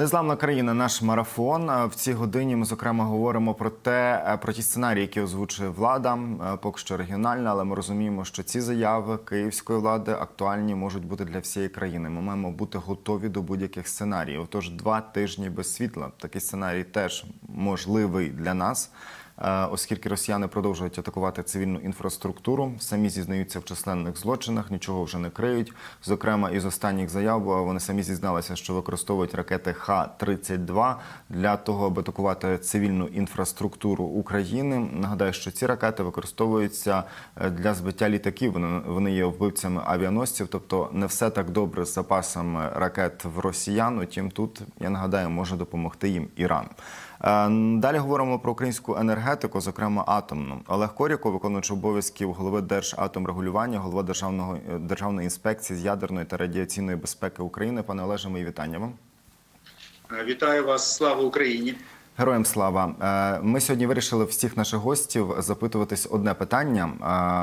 Незламна країна, наш марафон. Е, В цій годині ми зокрема говоримо про те, е, про ті сценарії, які озвучує влада, е, поки що регіональна, але ми розуміємо, що ці заяви київської влади актуальні можуть бути для всієї країни. Ми маємо бути готові до будь-яких сценаріїв. Тож два тижні без світла. Такий сценарій теж можливий для нас. Е, Оскільки росіяни продовжують атакувати цивільну інфраструктуру, самі зізнаються в численних злочинах, нічого вже не криють. Зокрема, із останніх заяв е, вони самі зізналися, що використовують ракети Х-32 для того, аби атакувати цивільну інфраструктуру України. Нагадаю, що ці ракети використовуються е, для збиття літаків. Вони, є вбивцями авіаносців, тобто не все так добре з запасами ракет в росіян. Утім, тут я нагадаю, може допомогти їм Іран. Е, Далі говоримо про українську енергетику, зокрема атомну. Олег Коріко, виконуючий обов'язків голови Держатомрегулювання, голова Державного е, державної інспекції з ядерної та радіаційної безпеки України. Пане Олеже, мої вітання вам. Вітаю вас, слава Україні. Героям слава. Е, Ми сьогодні вирішили всіх наших гостів запитуватись одне питання,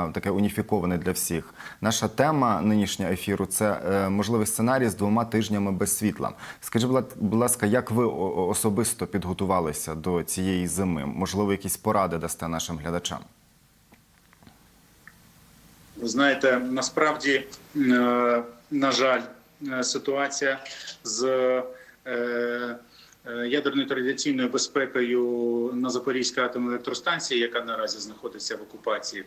е, таке уніфіковане для всіх. Наша тема нинішнього ефіру це е, можливий сценарій з двома тижнями без світла. Скажіть, будь ласка, як ви особисто підготувалися до цієї зими? Можливо, якісь поради дасте нашим глядачам? Ви знаєте, насправді, на жаль, ситуація з ядерною традиційною безпекою на Запорізькій атомній електростанції, яка наразі знаходиться в окупації,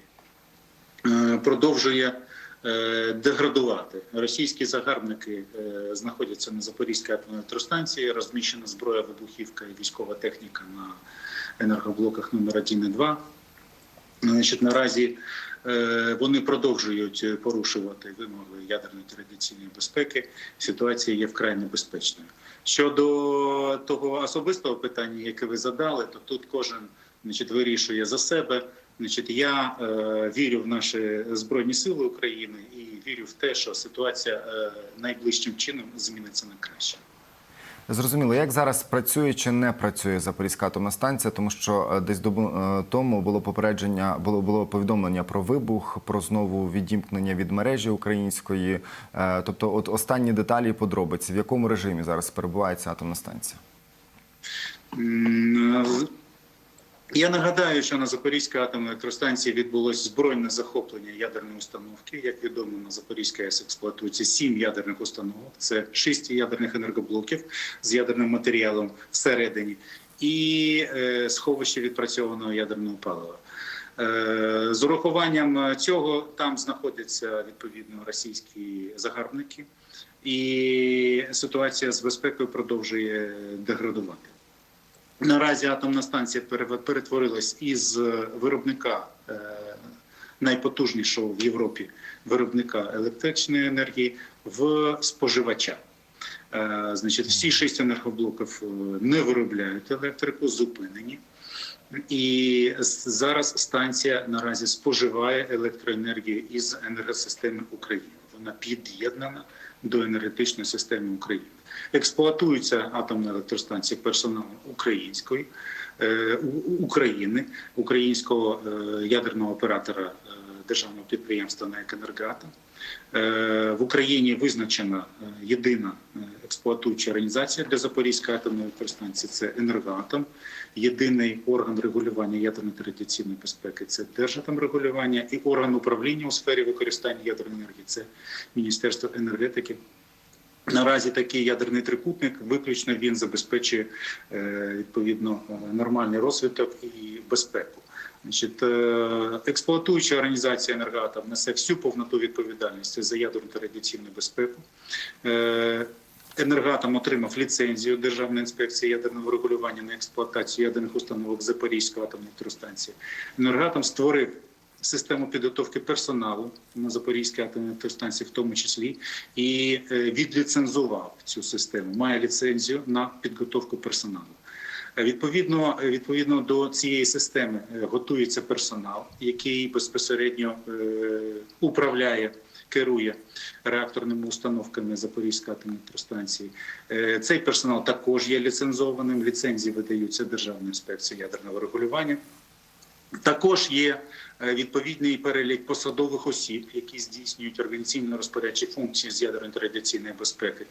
е, продовжує е, деградувати. Російські загарбники е, знаходяться на Запорізькій атомній електростанції, розміщена зброя, вибухівка і військова техніка на енергоблоках номер 1 і 2. Значить, наразі е, вони продовжують порушувати вимоги ядерної традиційної безпеки. Ситуація є вкрай небезпечною. Щодо того особистого питання, яке ви задали, то тут кожен значить, вирішує за себе. Значить, я е, вірю в наші збройні сили України і вірю в те, що ситуація е, найближчим чином зміниться на краще. Зрозуміло, як зараз працює чи не працює Запорізька атомна станція, тому що е, десь добу е, тому було попередження, було було повідомлення про вибух, про знову відімкнення від мережі української. Е, Тобто, от останні деталі і подробиці, в якому режимі зараз перебувається атомна станція? Я нагадаю, що на Запорізькій атомній електростанції відбулось збройне захоплення ядерної установки. Як відомо, на Запорізькій АЕС експлуатується сім ядерних установок. Це шість ядерних енергоблоків з ядерним матеріалом всередині і е, сховище відпрацьованого ядерного палива. Е, З урахуванням цього там знаходяться відповідно російські загарбники, і ситуація з безпекою продовжує деградувати. Наразі атомна станція пере- перетворилась із виробника е, найпотужнішого в Європі виробника електричної енергії в споживача. Е, Значить, всі шість енергоблоків е, не виробляють електрику, зупинені. І зараз станція наразі споживає електроенергію із енергосистеми України. Вона під'єднана до енергетичної системи України. Експлуатується атомна електростанція персоналом української е, України, українського е, ядерного оператора е, державного підприємства «НАЕК «Енергоатом». В Україні визначена єдина експлуатуюча організація для Запорізької атомної електростанції це енергоатом. Єдиний орган регулювання ядерної та безпеки це Держатомрегулювання і орган управління у сфері використання ядерної енергії це Міністерство енергетики. Наразі такий ядерний трикутник виключно він забезпечує е, відповідно е, нормальний розвиток і безпеку. Значить, е, експлуатуюча організація «Енергоатом» несе всю повноту відповідальності за ядерну та радіаційну безпеку. Енергоатом отримав ліцензію Державної інспекції ядерного регулювання на експлуатацію ядерних установок Запорізької атомної електростанції. Енергоатом створив систему підготовки персоналу на Запорізькій атомній електростанції, в тому числі, і е, відліцензував цю систему. Має ліцензію на підготовку персоналу. Е, Відповідно, е, відповідно до цієї системи готується персонал, який безпосередньо управляє, керує реакторними установками Запорізької атомної електростанції. Цей персонал також є ліцензованим. Ліцензії видаються Державною інспекцією ядерного регулювання. Також є е, відповідний перелік посадових осіб, які здійснюють організаційно-розпорядчі функції з ядерної та радіаційної безпеки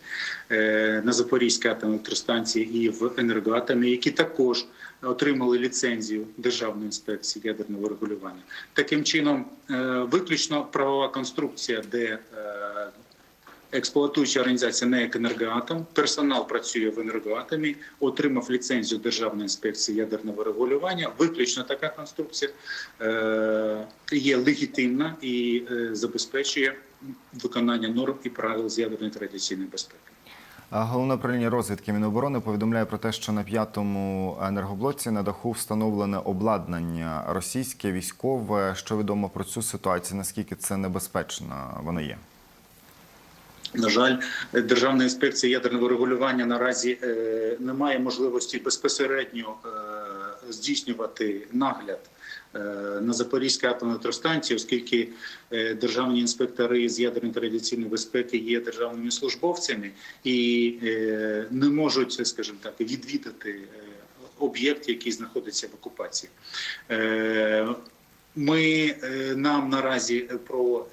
е, на Запорізькій атомній електростанції і в енергоатомі, які також отримали ліцензію Державної інспекції ядерного регулювання. Таким чином, е, виключно правова конструкція, де експлуатуюча організація не як енергоатом, персонал працює в енергоатомі, отримав ліцензію Державної інспекції ядерного регулювання. Виключно така конструкція е, є легітимна і е, забезпечує виконання норм і правил з ядерної та радіаційної безпеки. Головне управління розвідки Міноборони повідомляє про те, що на п'ятому енергоблоці на даху встановлене обладнання російське військове. Що відомо про цю ситуацію? Наскільки це небезпечно воно є? На жаль, Державна інспекція ядерного регулювання наразі е, не має можливості безпосередньо е, здійснювати нагляд е, на Запорізькій атомній електростанції, оскільки державні інспектори з ядерної та радіаційної безпеки є державними службовцями і не можуть, скажімо так, відвідати об'єкт, який знаходиться в окупації. Ми нам наразі про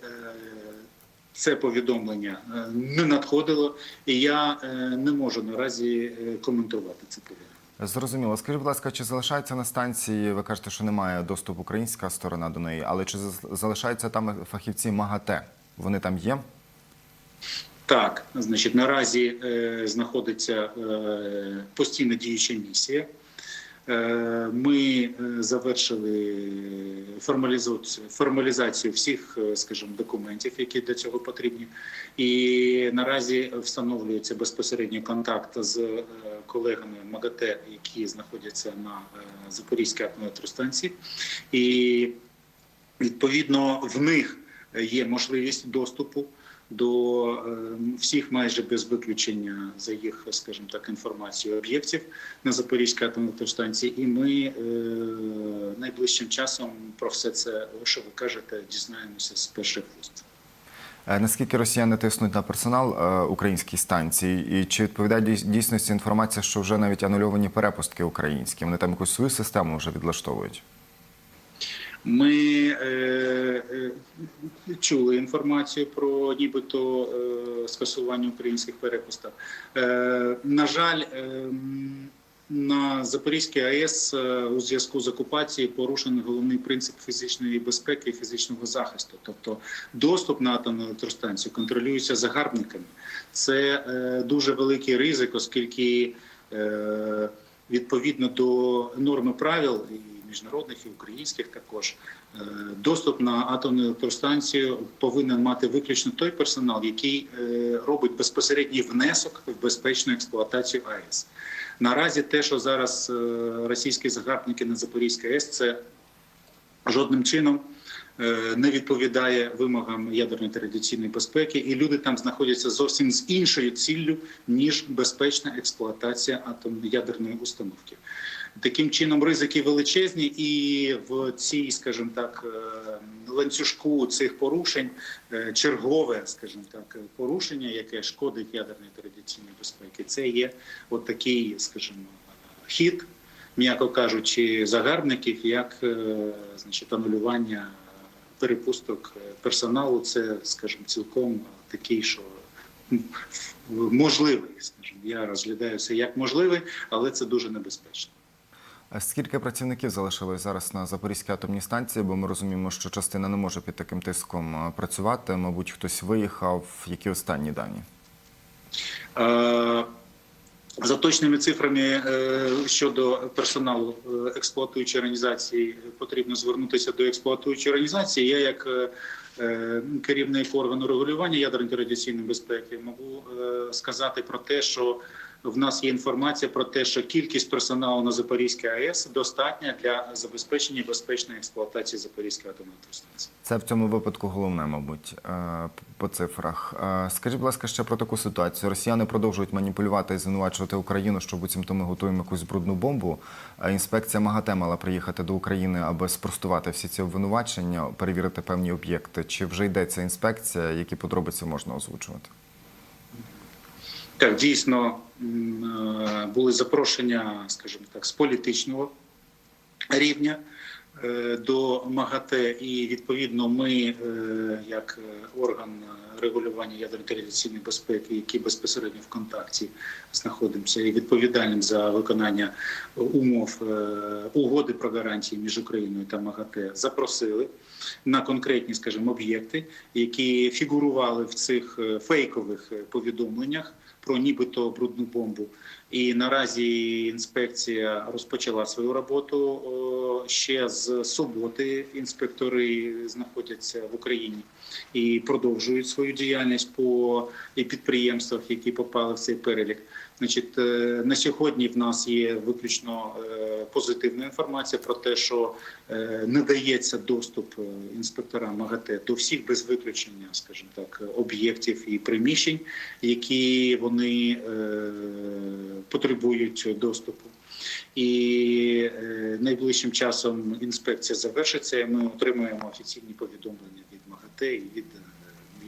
це повідомлення е, не надходило, і я е, не можу наразі е, коментувати це повідомлення. Зрозуміло. Скажіть, будь ласка, чи залишається на станції? Ви кажете, що немає доступу українська сторона до неї, але чи за- залишаються там фахівці МАГАТЕ? Вони там є? Так, значить, наразі е, знаходиться е, постійно діюча місія. Е, Ми завершили формалізацію, всіх, е, скажімо, документів, які для цього потрібні, і наразі встановлюється безпосередньо контакт з е, колегами МАГАТЕ, які знаходяться на е, Запорізькій атомній і відповідно в них є можливість доступу до е, всіх майже без виключення за їх, скажімо так, інформацією об'єктів на Запорізькій атомній електростанції. І ми е, найближчим часом про все це, що ви кажете, дізнаємося з перших вуст. Е, Наскільки росіяни тиснуть на персонал е, українській станції? І чи відповідає дійсності інформація, що вже навіть анульовані перепустки українські? Вони там якусь свою систему вже відлаштовують? Ми чули інформацію про нібито е, скасування українських перепусток. Е, на жаль, е, на Запорізькій АЕС у зв'язку з окупацією порушений головний принцип фізичної безпеки і фізичного захисту. Тобто доступ на атомну електростанцію контролюється загарбниками. Це дуже великий ризик, оскільки відповідно до норми правил міжнародних і українських також е, доступ на атомну електростанцію повинен мати виключно той персонал, який е, робить безпосередній внесок в безпечну експлуатацію АЕС. Наразі те, що зараз е, російські загарбники на Запорізькій АЕС, це жодним чином не відповідає вимогам ядерної та радіаційної безпеки, і люди там знаходяться зовсім з іншою ціллю, ніж безпечна експлуатація атомної ядерної установки. Таким чином, ризики величезні, і в цій, скажімо так, е, ланцюжку цих порушень е, чергове, скажімо так, порушення, яке шкодить ядерній та радіаційній безпеці, це є от такий, скажімо, хід, м'яко кажучи, загарбників, як е, значить, анулювання перепусток персоналу. Це, скажімо, цілком такий, що можливий. Скажімо, я розглядаю це як можливий, але це дуже небезпечно. А Скільки працівників залишилось зараз на Запорізькій атомній станції? Бо ми розуміємо, що частина не може під таким тиском е, працювати. Мабуть, хтось виїхав. Які останні дані? За точними цифрами е, щодо персоналу е, експлуатуючої організації, потрібно звернутися до експлуатуючої організації. Я, як е, керівник органу регулювання ядерної радіаційної безпеки, можу сказати про те, що в нас є інформація про те, що кількість персоналу на Запорізькій АЕС достатня для забезпечення безпечної експлуатації Запорізької атомної електростанції. Це в цьому випадку головне, мабуть, е, по цифрах. Е, Скажіть, будь ласка, ще про таку ситуацію. Росіяни продовжують маніпулювати і звинувачувати Україну, що буцімто ми готуємо якусь брудну бомбу. Е, Інспекція МАГАТЕ мала приїхати до України, аби спростувати всі ці обвинувачення, перевірити певні об'єкти. Чи вже йдеться інспекція? Які подробиці можна озвучувати? Так, дійсно е, були запрошення, скажімо так, з політичного рівня е, до МАГАТЕ, і відповідно ми, е, як орган регулювання радіаційної безпеки, які безпосередньо в контакті знаходимося і відповідальним за виконання умов угоди про гарантії між Україною та МАГАТЕ, запросили на конкретні, скажімо, об'єкти, які фігурували в цих фейкових повідомленнях про нібито брудну бомбу. І наразі інспекція розпочала свою роботу. Ще з суботи інспектори знаходяться в Україні і продовжують свою діяльність по підприємствах, які попали в цей перелік. Значить, е, на сьогодні в нас є виключно е, позитивна інформація про те, що не дається доступ е, інспекторам МАГАТЕ до всіх без виключення, скажімо так, об'єктів і приміщень, які вони потребують доступу. І найближчим часом інспекція завершиться, і ми отримаємо офіційні повідомлення від МАГАТЕ і від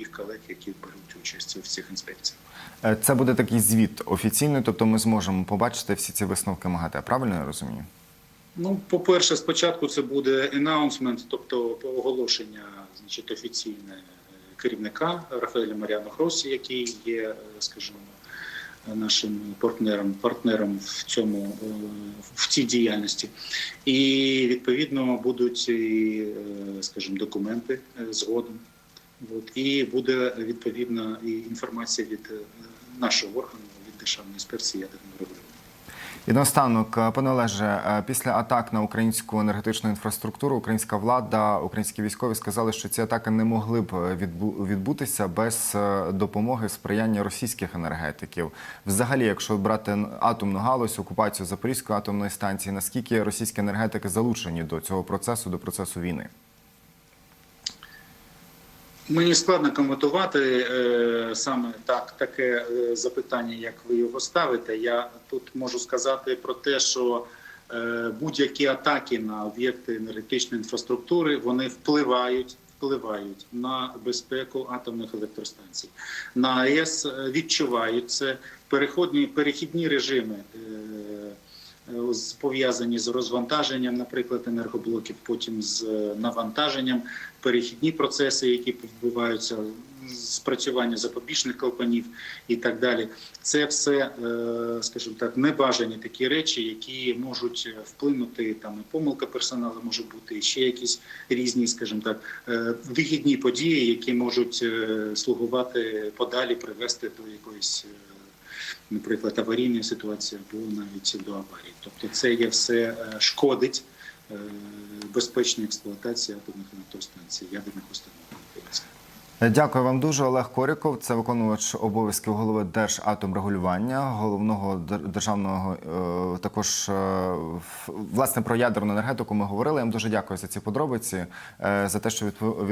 е, колег, які беруть участь в цих інспекціях. Е, Це буде такий звіт офіційний, тобто ми зможемо побачити всі ці висновки МАГАТЕ. Правильно я розумію? Ну, по-перше, спочатку це буде announcement, тобто оголошення, значить, офіційне е, керівника Рафаеля Маріано Гросі, який є, е, скажімо, нашим партнером, партнером в цьому в цій діяльності. І відповідно будуть, скажімо, документи згодом. От, і буде відповідна і інформація від е, нашого органу, від Державної інспекції ядерного регулювання. І наостанок, е, пане Олеже, е, після атак на українську енергетичну інфраструктуру, українська влада, українські військові сказали, що ці атаки не могли б відбу- відбутися без допомоги сприяння російських енергетиків. Взагалі, якщо брати атомну галузь, окупацію Запорізької атомної станції, наскільки російські енергетики залучені до цього процесу, до процесу війни? Мені складно коментувати е, саме так таке е, запитання, як ви його ставите. Я тут можу сказати про те, що е, будь-які атаки на об'єкти енергетичної інфраструктури вони впливають. Впливають на безпеку атомних електростанцій. На АЕС відчувають це переходні перехідні режими, пов'язані з розвантаженням, наприклад, енергоблоків, потім з е, навантаженням перехідні процеси, які відбуваються, спрацювання запобіжних клапанів і так далі. Це все, е, скажімо так, небажані такі речі, які можуть вплинути там і помилка персоналу може бути, і ще якісь різні, скажімо так, е, вигідні події, які можуть е, слугувати подалі, привести до якоїсь. Наприклад, аварійної ситуації або навіть до аварії. Тобто, це є все е, шкодить е, безпечній експлуатації атомних електростанцій, ядерних установок. Е, Дякую вам дуже. Олег Коріков, це виконувач обов'язків голови Держатомрегулювання, головного дер- державного е, також власне про ядерну енергетику. Ми говорили. Я вам дуже дякую за ці подробиці, за те, що відпо-